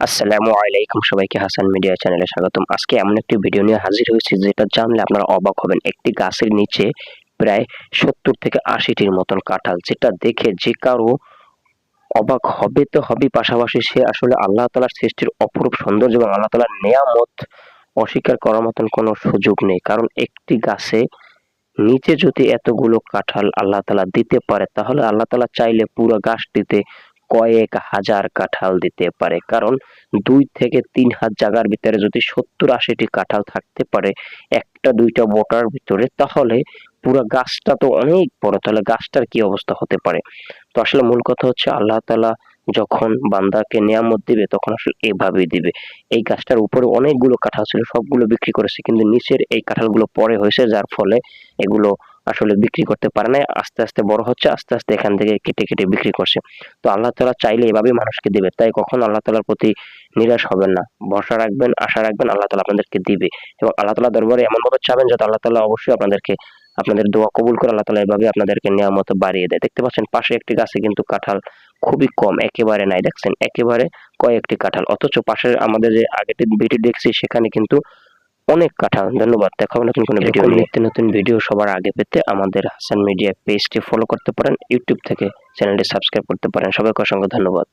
আসসালামু আলাইকুম সবাইকে হাসান মিডিয়া চ্যানেলে স্বাগতম। আজকে এমন একটি ভিডিও নিয়ে হাজির হয়েছি যেটা জানলে আপনারা অবাক হবেন। একটি গাছের নিচে প্রায় সত্তর থেকে আশিটির মতন কাঁঠাল, যেটা দেখে যে কারও অবাক হবে তো হবে পাশাপাশি সে আসলে আল্লাহ তালার সৃষ্টির অপরূপ সৌন্দর্য এবং আল্লাহ তালার নেয়ামত অস্বীকার করার মতন কোনো সুযোগ নেই। কারণ একটি গাছে নিচে যদি এতগুলো কাঁঠাল আল্লাহ তালা দিতে পারে, তাহলে আল্লাহ তালা চাইলে পুরো গাছটিতে কয়েক হাজার কাঁঠাল দিতে পারে। কারণ দুই থেকে তিন হাত জায়গার ভিতরে যদি সত্তর আশিটি কাঁঠাল থাকতে পারে, একটা, দুইটা বোটার ভিতরে, তাহলে পুরো গাছটা তো অনেক বড়। তাহলে গাছটার কি অবস্থা হতে পারে? তো আসলে মূল কথা হচ্ছে আল্লাহ তালা যখন বান্দাকে নিয়ামত দিবে, তখন আসলে এভাবেই দিবে। এই গাছটার উপরে অনেকগুলো কাঁঠাল ছিল, সবগুলো বিক্রি করেছে, কিন্তু নিচের এই কাঁঠালগুলো পরে হয়েছে, যার ফলে এগুলো আসলে বিক্রি করতে পারে না আস্তে আস্তে বড় হচ্ছে, আস্তে আস্তে এখান থেকে কেটে কেটে বিক্রি করছে। তো আল্লাহ তালা চাইলে এভাবেই মানুষকে দিবে, তাই কখন আল্লাহ তালার প্রতি নিরাশ হবেন না। ভরসা রাখবেন, আশা রাখবেন আল্লাহ তালা আপনাদেরকে দিবে এবং আল্লাহ তালা দরবারে এমনভাবে চাবেন যাতে আল্লাহ তালা অবশ্যই আপনাদেরকে, আপনাদের দোয়া কবুল করে আল্লাহ তালা এভাবে আপনাদেরকে নিয়ামত বাড়িয়ে দেয়। দেখতে পাচ্ছেন, পাশে একটি গাছে কিন্তু কাঁঠাল খুবই কম, একেবারে নাই, দেখছেন? একেবারে কয়েকটি কাঁঠাল, অথচ পাশের আমাদের যে আগের ভিডিও দেখছি, সেখানে কিন্তু অনেক কাঠা। ধন্যবাদ দেখা হবে নতুন কোনো ভিডিও নিত্য নতুন ভিডিও সবার আগে পেতে আমাদের হাসান মিডিয়া পেজটি ফলো করতে পারেন ইউটিউব থেকে চ্যানেলটি সাবস্ক্রাইব করতে পারেন। সবাইকে অসংখ্য ধন্যবাদ।